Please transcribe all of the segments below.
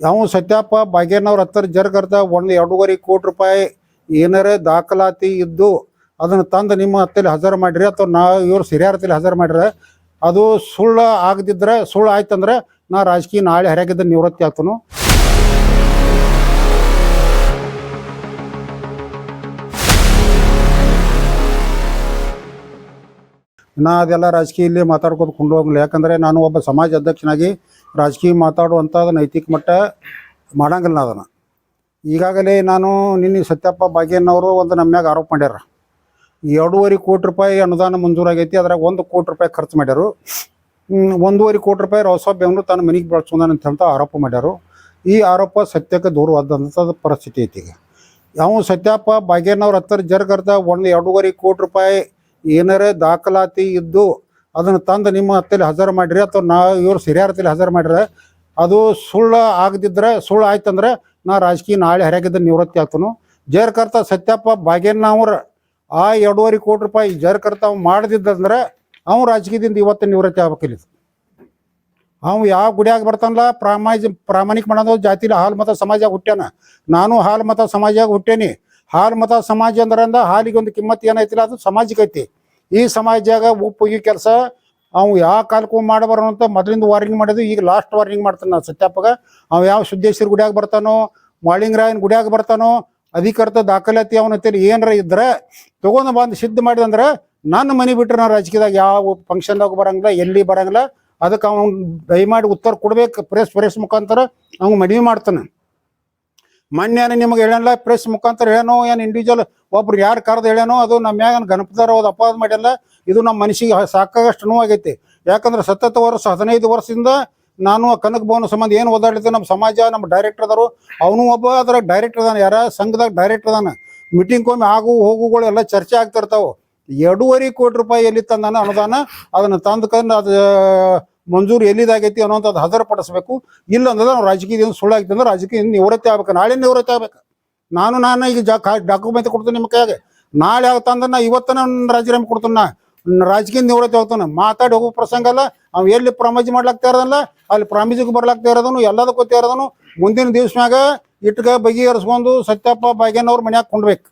ಯಾವ ಸತ್ಯಪ್ಪ ಬಾಗೇನವ್ರ ಹತ್ತಿರ ಜರ್ಗರ್ದ ಒಂದು ಎರಡೂವರೆ ಕೋಟಿ ರೂಪಾಯಿ ಏನಾರ ದಾಖಲಾತಿ ಇದ್ದು ಅದನ್ನು ತಂದು ನಿಮ್ಮ ಹತ್ತಲ್ಲಿ ಹಜರ್ ಮಾಡಿರಿ ಅಥವಾ ನಾ ಇವ್ರ ಸಿರಿಯಾರ ಹಜರ್ ಮಾಡಿರಿ ಅದು ಸುಳ್ಳು ಆಗದಿದ್ರೆ, ಸುಳ್ಳು ಆಯ್ತಂದ್ರೆ ನಾ ರಾಜಕೀಯ ನಾಳೆ ಹರಿಯಾಗಿದ್ದ ನಿವೃತ್ತಿ ಆಗ್ತನು. ನಾ ಅದೆಲ್ಲ ರಾಜಕೀಯಲ್ಲಿ ಮಾತಾಡ್ಕೊಂಡು ಕೊಂಡು ಹೋಗಲ್ಲ ಯಾಕಂದರೆ ನಾನು ಒಬ್ಬ ಸಮಾಜ ಅಧ್ಯಕ್ಷನಾಗಿ ರಾಜಕೀಯ ಮಾತಾಡುವಂಥದ್ದು ನೈತಿಕ ಮಟ್ಟ ಮಾಡಂಗಿಲ್ಲ ಅದನ್ನು. ಈಗಾಗಲೇ ನಾನು ನಿನ್ನೆ ಸತ್ಯಪ್ಪ ಬಾಗೇನವರು ಒಂದು ನಮ್ಮ ಆರೋಪ ಮಾಡ್ಯಾರ. ಎರಡೂವರೆ ಕೋಟಿ ರೂಪಾಯಿ ಅನುದಾನ ಮಂಜೂರಾಗೈತಿ, ಅದ್ರಾಗ ಒಂದು ಕೋಟಿ ರೂಪಾಯಿ ಖರ್ಚು ಮಾಡ್ಯಾರು. ಒಂದೂವರೆ ಕೋಟಿ ರೂಪಾಯಿ ರೊಸ ಬೆಂಗಳೂರು ತನ್ನ ಮನೆಗೆ ಬಳಸ್ಕೊಂಡಾನ ಅಂತ ಆರೋಪ ಮಾಡ್ಯಾರು. ಈ ಆರೋಪ ಸತ್ಯಕ್ಕೆ ದೂರವಾದಂಥದ್ದು ಪರಿಸ್ಥಿತಿ ಐತಿ ಈಗ. ಯಾವ ಸತ್ಯಪ್ಪ ಬಾಗೇನವ್ರ ಹತ್ತಿರ ಜರ್ಗರ್ದ ಒಂದು ಎರಡೂವರೆ ಕೋಟಿ ರೂಪಾಯಿ ಏನಾರೇ ದಾಖಲಾತಿ ಇದ್ದು ಅದನ್ನು ತಂದು ನಿಮ್ಮ ಹತ್ತಲ್ಲಿ ಹಜಾರು ಮಾಡಿರಿ ಅಥವಾ ನಾ ಇವ್ರು ಸಿರಿಯಾರ ಹತ್ತಲ್ಲಿ ಹಜಾರು ಮಾಡಿದ್ರೆ ಅದು ಸುಳ್ಳು ಆಗದಿದ್ರೆ ಸುಳ್ಳು ಆಯ್ತಂದ್ರೆ ನಾ ರಾಜಕೀಯ ನಾಳೆ ಹರಿಯಾಗಿದ್ದ ನಿವೃತ್ತಿ ಆಗ್ತನು. ಜೇರ್ಕರ್ತ ಸತ್ಯಪ್ಪ ಭಾಗ್ಯನವ್ರ ಆ ಎರಡೂವರೆ ಕೋಟಿ ರೂಪಾಯಿ ಜೇರ್ಕರ್ತ ಅವ್ ಮಾಡದಿದ್ದಂದ್ರೆ ಅವ್ನು ರಾಜಕೀಯದಿಂದ ಇವತ್ತು ನಿವೃತ್ತಿ ಆಗ್ಬೇಕಿಲ್ಲ. ಅವ್ನು ಯಾವ ಗುಡಿಯಾಗ ಬರ್ತಾನಲ್ಲ, ಪ್ರಾಮಾಜ್ ಪ್ರಾಮಾಣಿಕ ಮಾಡೋದು ಜಾತಿಲಿ ಹಾಲು ಮತ ಸಮಾಜ ಹುಟ್ಟ್ಯಾನ. ನಾನು ಹಾಲು ಮತ ಸಮಾಜಾಗ ಹುಟ್ಟೇನಿ. ಹಾಲು ಮತ ಸಮಾಜ ಅಂದ್ರಂದ ಹಾಲಿಗೆ ಒಂದು ಕಿಮ್ಮತ್ತು ಏನೈತಿಲ್ಲ ಅದು ಸಮಾಜಕ್ಕೆ ಐತಿ. ಈ ಸಮಾಜದಾಗ ಉಪ್ಪು ಈ ಕೆಲಸ, ಅವ್ ಯಾವ ಕಾಲಕ್ಕೂ ಮಾಡಬಾರ ಅಂತ ಮೊದಲಿಂದ ವಾರ್ನಿಂಗ್ ಮಾಡಿದ್ವಿ ಈಗ ಲಾಸ್ಟ್ ವಾರ್ನಿಂಗ್ ಮಾಡ್ತಾನೆ ನಾನು ಸತ್ಯಪ್ಪಗ. ಅವ್ ಯಾವ ಸಿದ್ದೇಶ್ವರ ಗುಡಿಯಾಗ ಬರ್ತಾನೋ, ಮಾಳಿಂಗರಾಯನ ಗುಡಿಯಾಗ ಬರ್ತಾನೋ, ಅಧಿಕೃತ ದಾಖಲಾತಿ ಅವನಂತೇಳಿ ಏನರ ಇದ್ರೆ ತಗೊಂಡು ಬಂದು ಸಿದ್ಧ ಮಾಡಿದಂದ್ರೆ ನನ್ನ ಮನೆ ಬಿಟ್ರೆ ನಾನು ರಾಜಕೀಯದಾಗ ಯಾವ ಫಂಕ್ಷನ್ದಾಗ ಬರಂಗಿಲ್ಲ, ಎಲ್ಲಿ ಬರಂಗಿಲ್ಲ. ಅದಕ್ಕೆ ಅವ್ನು ದಯಮಾಡಿ ಉತ್ತರ ಕೊಡ್ಬೇಕು ಪ್ರೆಸ್ ಪ್ರೆಸ್ ಮುಖಾಂತರ ಅವ್ನು ಮನವಿ ಮಾಡ್ತಾನೆ. ಮೊನ್ನೆ ನಿಮಗೆ ಹೇಳಲ್ಲ ಪ್ರೆಸ್ ಮುಖಾಂತರ ಹೇಳೋ ಏನು ಇಂಡಿವಿಜುವಲ್ ಒಬ್ರು ಯಾರು ಕರೆದು ಹೇಳ್ಯಾನೋ ಅದು ನಮ್ಮ ಮ್ಯಾಗ ಗಣಪತಿದಾರ ಹೋದ ಅಪವಾದ ಮಾಡ್ಯಲ್ಲ ಇದು ನಮ್ಮ ಮನಸ್ಸಿಗೆ ಸಾಕಾಗಷ್ಟು ನೋವಾಗೈತಿ. ಯಾಕಂದ್ರೆ ಸತತ ವರ್ಷ, ಹದಿನೈದು ವರ್ಷದಿಂದ ನಾನು ಕನಕ ಭವನ ಸಂಬಂಧ ಏನು ಓದಾಡಿದ್ದೆ ನಮ್ಮ ಸಮಾಜ, ನಮ್ಮ ಡೈರೆಕ್ಟರ್ ಅದಾರು ಅವನು ಒಬ್ಬ ಅದ್ರಾಗ ಡೈರೆಕ್ಟರ್ ಅದಾನ. ಯಾರ? ಸಂಘದಾಗ ಡೈರೆಕ್ಟರ್ ಅದಾನ. ಮೀಟಿಂಗ್ ಒಮ್ಮೆ ಆಗು, ಹೋಗುಗಳು ಎಲ್ಲ ಚರ್ಚೆ ಆಗ್ತಿರ್ತಾವೆ. ಎರಡೂವರೆ ಕೋಟಿ ರೂಪಾಯಿ ಎಲ್ಲಿ ತಂದಾನ ಅನುದಾನ, ಅದನ್ನು ತಂದ್ಕೊಂಡು ಅದು, ಮಂಜೂರು ಎಲ್ಲಿದಾಗೈತಿ ಅನ್ನೋಂಥದ್ದು ಹದರ ಪಡಿಸ್ಬೇಕು. ಇಲ್ಲ ಅಂದ್ರೆ ನಾವು ರಾಜಕೀಯದಿಂದ ಸುಳ್ಳಾಗಿತ್ತು ಅಂದ್ರೆ ರಾಜಕೀಯದಿಂದ ನಿವೃತ್ತಿ ಆಗ್ಬೇಕು. ನಾಳೆ ನಿವೃತ್ತಿ ಆಗ್ಬೇಕು. ನಾನು ನಾನು ಈಗ ಡಾಕ್ಯುಮೆಂಟ್ ಕೊಡ್ತೀನಿ ನಿಮ್ಮ ಕೈಯಾಗೆ. ನಾಳೆ ಆಗ್ತಂದ್ರೆ ನಾ ಇವತ್ತು ನಾನು ರಾಜೀನಾಮೆ ಕೊಡ್ತೀನಿ ನಾ. ರಾಜಕೀಯ ನಿವೃತ್ತಿ ಹೋಗ್ತಾನೆ. ಮಾತಾಡಿ ಹೋಗೋ ಪ್ರಸಂಗ ಅಲ್ಲ. ಅವ್ನು ಎಲ್ಲಿ ಪ್ರಾಮಿಜ್ ಮಾಡ್ಲಾಗ್ತಾ ಇರೋದಲ್ಲ, ಅಲ್ಲಿ ಪ್ರಾಮಿಜಿಗೆ ಬರ್ಲಾಗ್ತಾ ಇರೋದನು, ಎಲ್ಲದಕ್ಕೂ ಇರೋದನು, ಮುಂದಿನ ದಿವ್ಸನಾಗ ಇಟ್ಕ ಬಗೆಹರಿಸ್ಕೊಂಡು ಸತ್ಯಪ್ಪ ಭಾಗ್ಯನವ್ರ ಮನ್ಯಾಗ ಕೊಂಡ್ಬೇಕು.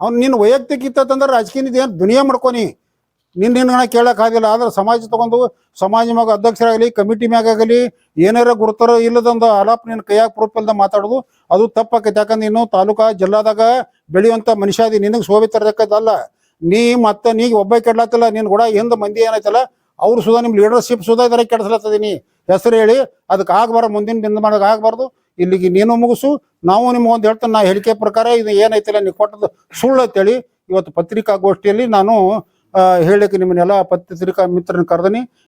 ಅವ್ನು ನಿನ್ನ ವೈಯಕ್ತಿಕ ಇತ್ತಂದ್ರೆ ರಾಜಕೀಯದ ಏನು ದುನಿಯಾ ಮಾಡ್ಕೊನಿ ನಿನ್ನ ನಿನ್ನ ಕೇಳಕ್ ಆಗಿಲ್ಲ. ಆದ್ರೆ ಸಮಾಜ ತಗೊಂಡು ಸಮಾಜ ಮ್ಯಾಗ ಅಧ್ಯಕ್ಷರಾಗಲಿ ಕಮಿಟಿ ಮ್ಯಾಗ ಆಗಲಿ, ಏನಾರ ಗುರುತರ ಇಲ್ಲದಂದು ಆಲಾಪ್ ನಿನ್ನ ಕೈಯಾಗ ಪ್ರೂಫ್ ಇಲ್ದ ಮಾತಾಡೋದು, ಅದು ತಪ್ಪಾಕೈತೆ. ಯಾಕಂದ್ರೆ ನೀನು ತಾಲೂಕಾ, ಜಿಲ್ಲಾದಾಗ ಬೆಳೆಯುವಂಥ ಮನುಷ್ಯ ಅದಿ ನಿನಗೆ ಶೋಭೆ ತರದಕ್ಕದಲ್ಲ ನೀ ಮತ್ತೆ ನೀ ಒಬ್ಬ ಕೆಡ್ಲಾತಿಲ್ಲ, ನಿನ್ನ ಕೂಡ ಹಿಂದೆ ಮಂದಿ ಏನಾಯ್ತಲ್ಲ, ಅವ್ರು ಸುಧಾ ನಿಮ್ಮ ಲೀಡರ್ಶಿಪ್ ಸುಧಾ ಇದರ ಕೆಡಿಸ್ಲತ್ತದೀನಿ. ಹೆಸರು ಹೇಳಿ ಅದಕ್ಕೆ ಆಗ್ಬಾರ ಮುಂದಿನ ದಿನ ಮಾಡೋಕೆ ಆಗ್ಬಾರ್ದು. ಇಲ್ಲಿಗೆ ನೀನು ಮುಗಿಸು, ನಾವು ನಿಮ್ಗೆ ಒಂದು ಹೇಳ್ತೇನೆ, ನಾ ಹೇಳಿಕೆ ಪ್ರಕಾರ ಇದು ಏನೈತಿಲ್ಲ ನೀವು ಕೊಟ್ಟದ್ದು ಸುಳ್ಳು ಅಂತೇಳಿ ಇವತ್ತು ಪತ್ರಿಕಾಗೋಷ್ಠಿಯಲ್ಲಿ ನಾನು ಹೇಳಕ್ಕೆ ನಿಮ್ಮನ್ನೆಲ್ಲ ಪತ್ರಿಕಾ ಮಿತ್ರನ ಕರೆದನಿ.